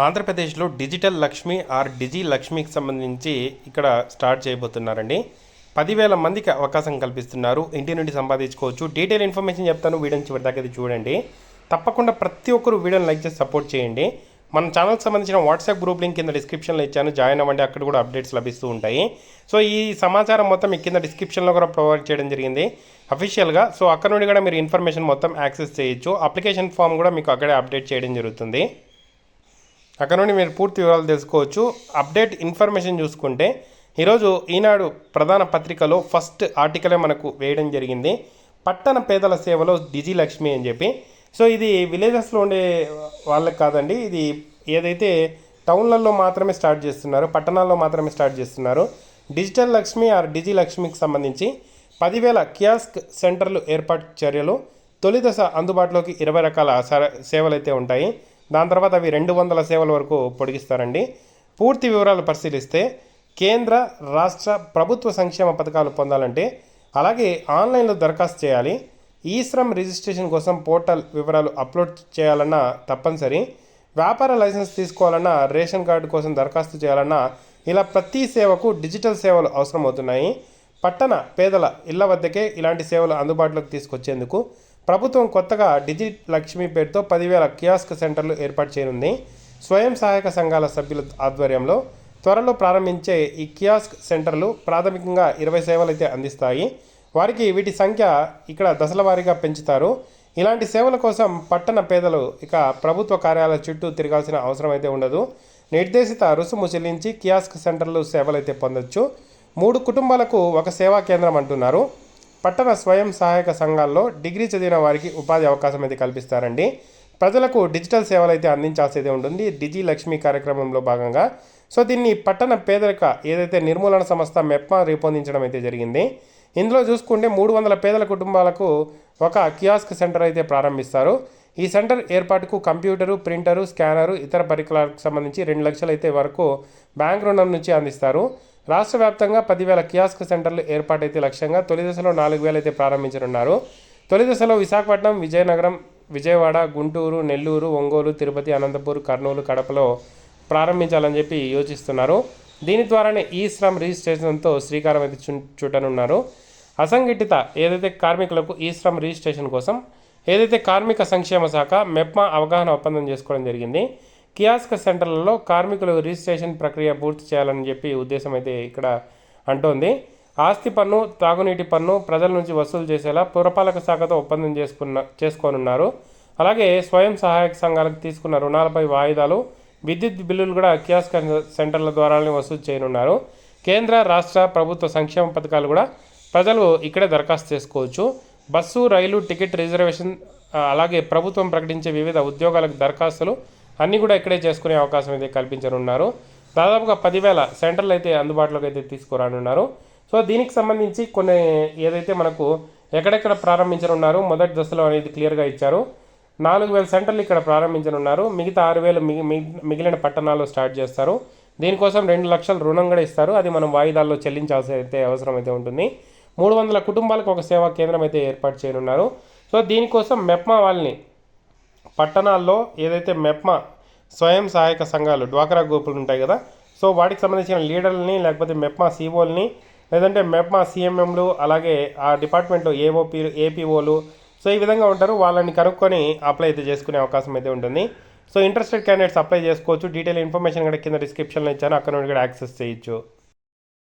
ఆంధ్రప్రదేశ్లో digital Lakshmi are డిజి లక్ష్మికి సంబంధించి ఇక్కడ స్టార్ట్ చేయబోతున్నారండి. పదివేల మందికి అవకాశం కల్పిస్తున్నారు. ఇంటి నుండి సంపాదించుకోవచ్చు. డీటెయిల్ ఇన్ఫర్మేషన్ చెప్తాను. వీడియోని చివరి దాకా చూడండి. తప్పకుండా ప్రతి ఒక్కరు వీడియోని లైక్ చేసి సపోర్ట్ చేయండి. మన ఛానల్కి సంబంధించిన వాట్సాప్ గ్రూప్ లింక్ కింద డిస్క్రిప్షన్లో ఇచ్చాను. జాయిన్ అవ్వండి. అక్కడ కూడా అప్డేట్స్ లభిస్తూ ఉంటాయి. సో ఈ సమాచారం మొత్తం మీ కింద డిస్క్రిప్షన్లో కూడా ప్రొవైడ్ చేయడం జరిగింది. అఫీషియల్గా. సో అక్కడ నుండి కూడా మీరు ఇన్ఫర్మేషన్ మొత్తం యాక్సెస్ చేయొచ్చు. అప్లికేషన్ ఫామ్ కూడా మీకు అక్కడే అప్డేట్ చేయడం జరుగుతుంది. అక్కడ నుండి మీరు పూర్తి వివరాలు తెలుసుకోవచ్చు. అప్డేట్ ఇన్ఫర్మేషన్ చూసుకుంటే ఈరోజు ఈనాడు ప్రధాన పత్రికలో ఫస్ట్ ఆర్టికలే మనకు వేయడం జరిగింది. పట్టణ పేదల సేవలో డిజి లక్ష్మి అని చెప్పి. సో ఇది విలేజెస్లో ఉండే వాళ్ళకి కాదండి. ఇది ఏదైతే టౌన్లలో మాత్రమే స్టార్ట్ చేస్తున్నారు పట్టణాల్లో మాత్రమే స్టార్ట్ చేస్తున్నారు. డిజిటల్ లక్ష్మి ఆర్ డిజి లక్ష్మికి సంబంధించి పదివేల కియాస్క్ సెంటర్లు ఏర్పాటు చర్యలు. తొలి దశ అందుబాటులోకి ఇరవై రకాల సేవలు అయితే ఉంటాయి. దాని తర్వాత అవి రెండు వందల సేవల వరకు పొడిగిస్తారండి. పూర్తి వివరాలు పరిశీలిస్తే కేంద్ర రాష్ట్ర ప్రభుత్వ సంక్షేమ పథకాలు పొందాలంటే అలాగే ఆన్లైన్లో దరఖాస్తు చేయాలి. ఈ శ్రమ్ రిజిస్ట్రేషన్ కోసం పోర్టల్ వివరాలు అప్లోడ్ చేయాలన్నా తప్పనిసరి. వ్యాపార లైసెన్స్ తీసుకోవాలన్నా రేషన్ కార్డు కోసం దరఖాస్తు చేయాలన్నా ఇలా ప్రతి సేవకు డిజిటల్ సేవలు అవసరమవుతున్నాయి. పట్టణ పేదల ఇళ్ళ వద్దకే ఇలాంటి సేవలు అందుబాటులోకి తీసుకొచ్చేందుకు ప్రభుత్వం కొత్తగా డిజి లక్ష్మి పేరుతో పదివేల కియాస్క్ సెంటర్లు ఏర్పాటు చేయనుంది. స్వయం సహాయక సంఘాల సభ్యుల ఆధ్వర్యంలో త్వరలో ప్రారంభించే ఈ కియాస్క్ సెంటర్లు ప్రాథమికంగా ఇరవై సేవలైతే అందిస్తాయి. వారికి వీటి సంఖ్య ఇక్కడ దశల వారీగా పెంచుతారు. ఇలాంటి సేవల కోసం పట్టణ పేదలు ఇక ప్రభుత్వ కార్యాలయ చుట్టూ తిరగాల్సిన అవసరం అయితే ఉండదు. నిర్దేశిత రుసుము చెల్లించి కియాస్క్ సెంటర్లు సేవలైతే పొందొచ్చు. మూడు కుటుంబాలకు ఒక సేవా కేంద్రం అంటున్నారు. పట్టణ స్వయం సహాయక సంఘాల్లో డిగ్రీ చదివిన వారికి ఉపాధి అవకాశం అయితే కల్పిస్తారండి. ప్రజలకు డిజిటల్ సేవలు అయితే అందించాల్సి ఉంటుంది. డిజి లక్ష్మి కార్యక్రమంలో భాగంగా. సో దీన్ని పట్టణ పేదరిక ఏదైతే నిర్మూలన సంస్థ మెప్మా రూపొందించడం అయితే జరిగింది. ఇందులో చూసుకుంటే మూడు వందల పేదల కుటుంబాలకు ఒక కియాస్క్ సెంటర్ అయితే ప్రారంభిస్తారు. ఈ సెంటర్ ఏర్పాటుకు కంప్యూటరు ప్రింటరు స్కానరు ఇతర పరికరాలకు సంబంధించి రెండు లక్షలు అయితే వరకు బ్యాంక్ రుణం నుంచి అందిస్తారు. రాష్ట్ర వ్యాప్తంగా పదివేల కియాస్క్ సెంటర్లు ఏర్పాటైతే లక్ష్యంగా తొలి దశలో నాలుగు వేలు అయితే ప్రారంభించనున్నారు. తొలి దశలో విశాఖపట్నం విజయనగరం విజయవాడ గుంటూరు నెల్లూరు ఒంగోలు తిరుపతి అనంతపూర్ కర్నూలు కడపలో ప్రారంభించాలని చెప్పి యోచిస్తున్నారు. దీని ద్వారానే ఈ శ్రమ్ రిజిస్ట్రేషన్తో శ్రీకారం అయితే చు చుట్టనున్నారు. అసంఘటిత ఏదైతే కార్మికులకు ఈ శ్రమ్ రిజిస్ట్రేషన్ కోసం ఏదైతే కార్మిక సంక్షేమ శాఖ మెప్మా అవగాహన ఒప్పందం చేసుకోవడం జరిగింది కియాస్క సెంటర్లలో కార్మికులు రిజిస్ట్రేషన్ ప్రక్రియ పూర్తి చేయాలని చెప్పి ఉద్దేశం అయితే ఇక్కడ అంటోంది. ఆస్తి పన్ను తాగునీటి పన్ను ప్రజల నుంచి వసూలు చేసేలా పురపాలక శాఖతో ఒప్పందం చేసుకున్న చేసుకోనున్నారు. అలాగే స్వయం సహాయక సంఘాలకు తీసుకున్న రుణాలపై వాయిదాలు విద్యుత్ బిల్లులు కూడా కియాస్క సెంటర్ల ద్వారానే వసూలు చేయనున్నారు. కేంద్ర రాష్ట్ర ప్రభుత్వ సంక్షేమ పథకాలు కూడా ప్రజలు ఇక్కడే దరఖాస్తు చేసుకోవచ్చు. బస్సు రైలు టికెట్ రిజర్వేషన్ అలాగే ప్రభుత్వం ప్రకటించే వివిధ ఉద్యోగాలకు దరఖాస్తులు అన్నీ కూడా ఇక్కడే చేసుకునే అవకాశం అయితే కల్పించనున్నారు. దాదాపుగా పదివేల సెంటర్లు అయితే అందుబాటులోకి అయితే తీసుకురానున్నారు. సో దీనికి సంబంధించి కొన్ని ఏదైతే మనకు ఎక్కడెక్కడ ప్రారంభించనున్నారు మొదటి దశలో అనేది క్లియర్గా ఇచ్చారు. నాలుగు వేల సెంటర్లు ఇక్కడ ప్రారంభించనున్నారు. మిగతా ఆరు వేలు మిగి మిగి- మిగిలిన పట్టణాల్లో స్టార్ట్ చేస్తారు. దీనికోసం రెండు లక్షల రుణం కూడా ఇస్తారు. అది మనం వాయిదాల్లో చెల్లించాల్సి అయితే అవసరం అయితే ఉంటుంది. మూడు వందల కుటుంబాలకు ఒక సేవా కేంద్రం అయితే ఏర్పాటు చేయనున్నారు. సో దీనికోసం మెప్మా వాళ్ళని పట్టణాల్లో ఏదైతే మెప్మా స్వయం సహాయక సంఘాలు డ్వాక్రా గ్రూపులు ఉంటాయి కదా సో వాటికి సంబంధించిన లీడర్లని లేకపోతే మెప్మా సీఓల్ని లేదంటే మెప్మా సీఎంఎంలు అలాగే ఆ డిపార్ట్మెంట్లో ఏఓపీ ఏపీఓలు సో ఈ విధంగా ఉంటారు. వాళ్ళని కనుక్కొని అప్లై అయితే చేసుకునే అవకాశం అయితే ఉంటుంది. సో ఇంట్రెస్టెడ్ క్యాండిడేట్స్ అప్లై చేసుకోవచ్చు. డీటెయిల్ ఇన్ఫర్మేషన్ కూడా కింద డిస్క్రిప్షన్లో ఇచ్చాను. అక్కడ నుండి కూడా యాక్సెస్ చేయొచ్చు.